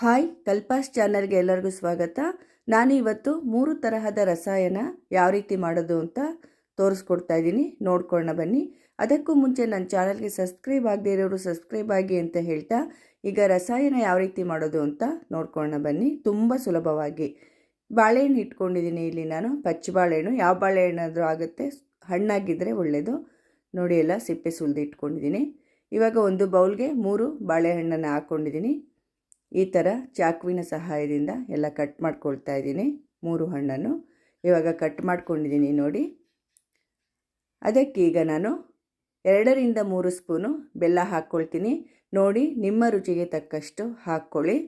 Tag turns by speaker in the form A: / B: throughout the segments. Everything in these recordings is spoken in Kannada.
A: ಹಾಯ್ ಕಲ್ಪಾಸ್ ಚಾನಲ್ಗೆ ಎಲ್ಲರಿಗೂ ಸ್ವಾಗತ. ನಾನು ಇವತ್ತು ಮೂರು ತರಹದ ರಸಾಯನ ಯಾವ ರೀತಿ ಮಾಡೋದು ಅಂತ ತೋರಿಸ್ಕೊಡ್ತಾ ಇದ್ದೀನಿ. ನೋಡ್ಕೊಳ್ಳೋಣ ಬನ್ನಿ. ಅದಕ್ಕೂ ಮುಂಚೆ ನನ್ನ ಚಾನಲ್ಗೆ ಸಬ್ಸ್ಕ್ರೈಬ್ ಆಗದೇ ಇರೋರು ಸಬ್ಸ್ಕ್ರೈಬ್ ಆಗಿ ಅಂತ ಹೇಳ್ತಾ, ಈಗ ರಸಾಯನ ಯಾವ ರೀತಿ ಮಾಡೋದು ಅಂತ ನೋಡ್ಕೊಳ್ಳೋಣ ಬನ್ನಿ. ತುಂಬ ಸುಲಭವಾಗಿ. ಬಾಳೆಹಣ್ಣು ಇಟ್ಕೊಂಡಿದ್ದೀನಿ ಇಲ್ಲಿ ನಾನು. ಪಚ್ಚ ಬಾಳೆಹಣ್ಣು. ಯಾವ ಬಾಳೆಹಣ್ಣಾದರೂ ಆಗುತ್ತೆ ಹಣ್ಣಾಗಿದ್ದರೆ ಒಳ್ಳೆಯದು ನೋಡಿ ಎಲ್ಲ ಸಿಪ್ಪೆ ಸುಲಿದು ಇಟ್ಕೊಂಡಿದ್ದೀನಿ. ಇವಾಗ ಒಂದು ಬೌಲ್ಗೆ ಮೂರು ಬಾಳೆಹಣ್ಣನ್ನು ಹಾಕ್ಕೊಂಡಿದ್ದೀನಿ ಈ ಥರ ಚಾಕುವಿನ ಸಹಾಯದಿಂದ ಎಲ್ಲ ಕಟ್ ಮಾಡ್ಕೊಳ್ತಾ ಇದ್ದೀನಿ, ಮೂರು ಹಣ್ಣನ್ನು. ಇವಾಗ ಕಟ್ ಮಾಡ್ಕೊಂಡಿದ್ದೀನಿ ನೋಡಿ. ಅದಕ್ಕೆ ಈಗ ನಾನು ಎರಡರಿಂದ ಮೂರು ಸ್ಪೂನು ಬೆಲ್ಲ ಹಾಕ್ಕೊಳ್ತೀನಿ. ನೋಡಿ, ನಿಮ್ಮ ರುಚಿಗೆ ತಕ್ಕಷ್ಟು ಹಾಕ್ಕೊಳ್ಳಿ.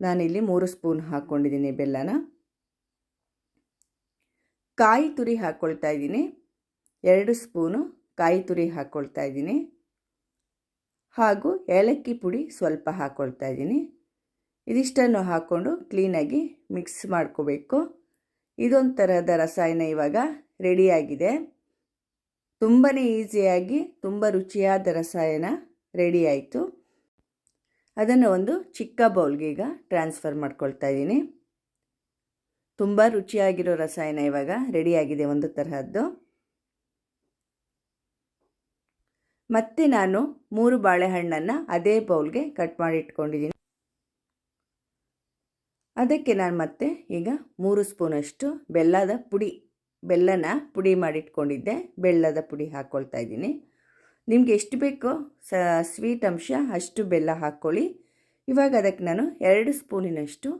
A: ನಾನಿಲ್ಲಿ ಮೂರು ಸ್ಪೂನ್ ಹಾಕ್ಕೊಂಡಿದ್ದೀನಿ ಬೆಲ್ಲನ. ಕಾಯಿ ತುರಿ ಹಾಕ್ಕೊಳ್ತಾ ಇದ್ದೀನಿ. ಎರಡು ಸ್ಪೂನು ಕಾಯಿ ತುರಿ ಹಾಕ್ಕೊಳ್ತಾ ಇದ್ದೀನಿ. ಹಾಗೂ ಏಲಕ್ಕಿ ಪುಡಿ ಸ್ವಲ್ಪ ಹಾಕ್ಕೊಳ್ತಾ ಇದ್ದೀನಿ. ಇದಿಷ್ಟನ್ನು ಹಾಕ್ಕೊಂಡು ಕ್ಲೀನಾಗಿ ಮಿಕ್ಸ್ ಮಾಡ್ಕೋಬೇಕು. ಇದೊಂದು ಥರದ ರಸಾಯನ ಇವಾಗ ರೆಡಿಯಾಗಿದೆ. ತುಂಬಾ ಈಸಿಯಾಗಿ, ತುಂಬ ರುಚಿಯಾದ ರಸಾಯನ ರೆಡಿಯಾಯಿತು. ಅದನ್ನು ಒಂದು ಚಿಕ್ಕ ಬೌಲ್ಗೆ ಈಗ ಟ್ರಾನ್ಸ್ಫರ್ ಮಾಡ್ಕೊಳ್ತಾ ಇದ್ದೀನಿ. ತುಂಬ ರುಚಿಯಾಗಿರೋ ರಸಾಯನ ಇವಾಗ ರೆಡಿಯಾಗಿದೆ ಒಂದು ತರಹದ್ದು. ಮತ್ತೆ ನಾನು ಮೂರು ಬಾಳೆಹಣ್ಣನ್ನು ಅದೇ ಬೌಲ್ಗೆ ಕಟ್ ಮಾಡಿ ಇಟ್ಕೊಂಡಿದ್ದೀನಿ ಅದಕ್ಕೆ ನಾನು ಮತ್ತೆ ಈಗ ಮೂರು ಸ್ಪೂನಷ್ಟು ಬೆಲ್ಲದ ಪುಡಿ, ಬೆಲ್ಲನ ಪುಡಿ ಮಾಡಿಟ್ಕೊಂಡಿದ್ದೆ. ಬೆಲ್ಲದ ಪುಡಿ ಹಾಕ್ಕೊಳ್ತಾ ಇದ್ದೀನಿ. ನಿಮಗೆ ಎಷ್ಟು ಬೇಕೋ ಸ, ಸ್ವೀಟ್ ಅಂಶ ಅಷ್ಟು ಬೆಲ್ಲ ಹಾಕ್ಕೊಳ್ಳಿ. ಇವಾಗ ಅದಕ್ಕೆ ನಾನು ಎರಡು ಸ್ಪೂನಿನಷ್ಟು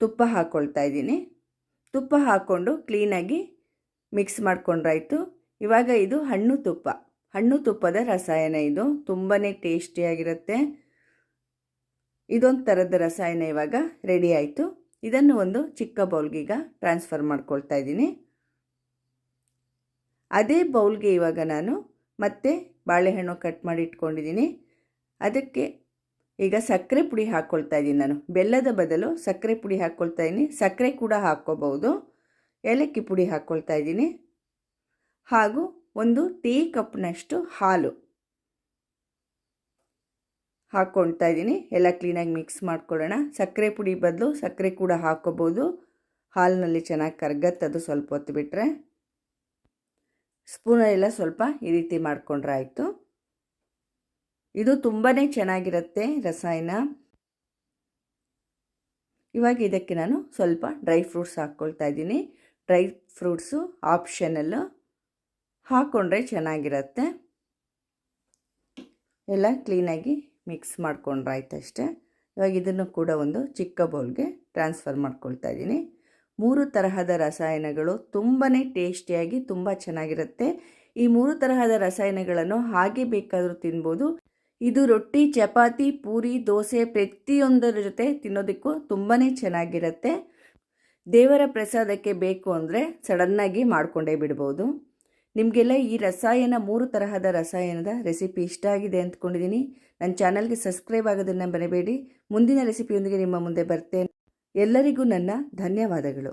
A: ತುಪ್ಪ ಹಾಕ್ಕೊಳ್ತಾ ಇದ್ದೀನಿ. ತುಪ್ಪ ಹಾಕ್ಕೊಂಡು ಕ್ಲೀನಾಗಿ ಮಿಕ್ಸ್ ಮಾಡ್ಕೊಂಡ್ರಾಯ್ತು. ಇವಾಗ ಇದು ಹಣ್ಣು ತುಪ್ಪ. ಹಣ್ಣು ತುಪ್ಪದ ರಸಾಯನ ಇದು. ತುಂಬಾ ಟೇಸ್ಟಿಯಾಗಿರುತ್ತೆ. ಇದೊಂದು ಥರದ ರಸಾಯನ ಇವಾಗ ರೆಡಿ ಆಯಿತು. ಇದನ್ನು ಒಂದು ಚಿಕ್ಕ ಬೌಲ್ಗೀಗ ಟ್ರಾನ್ಸ್ಫರ್ ಮಾಡ್ಕೊಳ್ತಾ ಇದ್ದೀನಿ. ಅದೇ ಬೌಲ್ಗೆ ಇವಾಗ ನಾನು ಮತ್ತೆ ಬಾಳೆಹಣ್ಣು ಕಟ್ ಮಾಡಿ ಇಟ್ಕೊಂಡಿದ್ದೀನಿ. ಅದಕ್ಕೆ ಈಗ ಸಕ್ಕರೆ ಪುಡಿ ಹಾಕ್ಕೊಳ್ತಾ ಇದ್ದೀನಿ ನಾನು. ಬೆಲ್ಲದ ಬದಲು ಸಕ್ಕರೆ ಪುಡಿ ಹಾಕ್ಕೊಳ್ತಾ ಇದ್ದೀನಿ. ಸಕ್ಕರೆ ಕೂಡ ಹಾಕ್ಕೋಬಹುದು. ಏಲಕ್ಕಿ ಪುಡಿ ಹಾಕ್ಕೊಳ್ತಾ ಇದ್ದೀನಿ. ಹಾಗೂ ಒಂದು ಟೀ ಕಪ್ನಷ್ಟು ಹಾಲು. ಹಾಕ್ಕೊಳ್ತಾ ಇದ್ದೀನಿ. ಎಲ್ಲ ಕ್ಲೀನಾಗಿ ಮಿಕ್ಸ್ ಮಾಡ್ಕೊಳ್ಳೋಣ. ಸಕ್ಕರೆ ಪುಡಿ ಬದಲು ಸಕ್ಕರೆ ಕೂಡ ಹಾಕ್ಕೋಬೋದು. ಹಾಲಿನಲ್ಲಿ ಚೆನ್ನಾಗಿ ಕರ್ಗತ್ತದು ಸ್ವಲ್ಪ ಹೊತ್ತು ಬಿಟ್ಟರೆ ಸ್ಪೂನಲ್ಲೆಲ್ಲ ಸ್ವಲ್ಪ ಈ ರೀತಿ ಮಾಡಿಕೊಂಡ್ರೆ ಆಯಿತು. ಇದು ತುಂಬಾ ಚೆನ್ನಾಗಿರುತ್ತೆ ರಸಾಯನ. ಇವಾಗ ಇದಕ್ಕೆ ನಾನು ಸ್ವಲ್ಪ ಡ್ರೈ ಫ್ರೂಟ್ಸ್ ಹಾಕ್ಕೊಳ್ತಾ ಇದ್ದೀನಿ. ಡ್ರೈ ಫ್ರೂಟ್ಸು ಆಪ್ಷನಲ್ಲು ಹಾಕ್ಕೊಂಡ್ರೆ ಚೆನ್ನಾಗಿರುತ್ತೆ. ಎಲ್ಲ ಕ್ಲೀನಾಗಿ ಮಿಕ್ಸ್ ಮಾಡ್ಕೊಂಡ್ರಾಯ್ತಷ್ಟೇ ಇವಾಗ ಇದನ್ನು ಕೂಡ ಒಂದು ಚಿಕ್ಕ ಬೌಲ್ಗೆ ಟ್ರಾನ್ಸ್ಫರ್ ಮಾಡ್ಕೊಳ್ತಾ ಇದ್ದೀನಿ. ಮೂರು ತರಹದ ರಸಾಯನಗಳು ತುಂಬಾ ಟೇಸ್ಟಿಯಾಗಿ ತುಂಬ ಚೆನ್ನಾಗಿರುತ್ತೆ. ಈ ಮೂರು ತರಹದ ರಸಾಯನಗಳನ್ನು ಹಾಗೆ ಬೇಕಾದರೂ ತಿನ್ಬೋದು. ಇದು ರೊಟ್ಟಿ, ಚಪಾತಿ, ಪೂರಿ, ದೋಸೆ ಪ್ರತಿಯೊಂದರ ಜೊತೆ ತಿನ್ನೋದಕ್ಕೂ ತುಂಬಾ ಚೆನ್ನಾಗಿರುತ್ತೆ. ದೇವರ ಪ್ರಸಾದಕ್ಕೆ ಬೇಕು ಅಂದರೆ ಸಡನ್ನಾಗಿ ಮಾಡಿಕೊಂಡೇ ಬಿಡ್ಬೋದು. ನಿಮಗೆಲ್ಲ ಈ ರಸಾಯನ ಮೂರು ತರಹದ ರಸಾಯನದ ರೆಸಿಪಿ ಇಷ್ಟ ಆಗಿದೆ ಅಂದ್ಕೊಂಡಿದ್ದೀನಿ. ನನ್ನ ಚಾನಲ್ಗೆ ಸಬ್ಸ್ಕ್ರೈಬ್ ಆಗೋದನ್ನು ಬರಬೇಡಿ ಮುಂದಿನ ರೆಸಿಪಿಯೊಂದಿಗೆ ನಿಮ್ಮ ಮುಂದೆ ಬರ್ತೇನೆ. ಎಲ್ಲರಿಗೂ ನನ್ನ ಧನ್ಯವಾದಗಳು.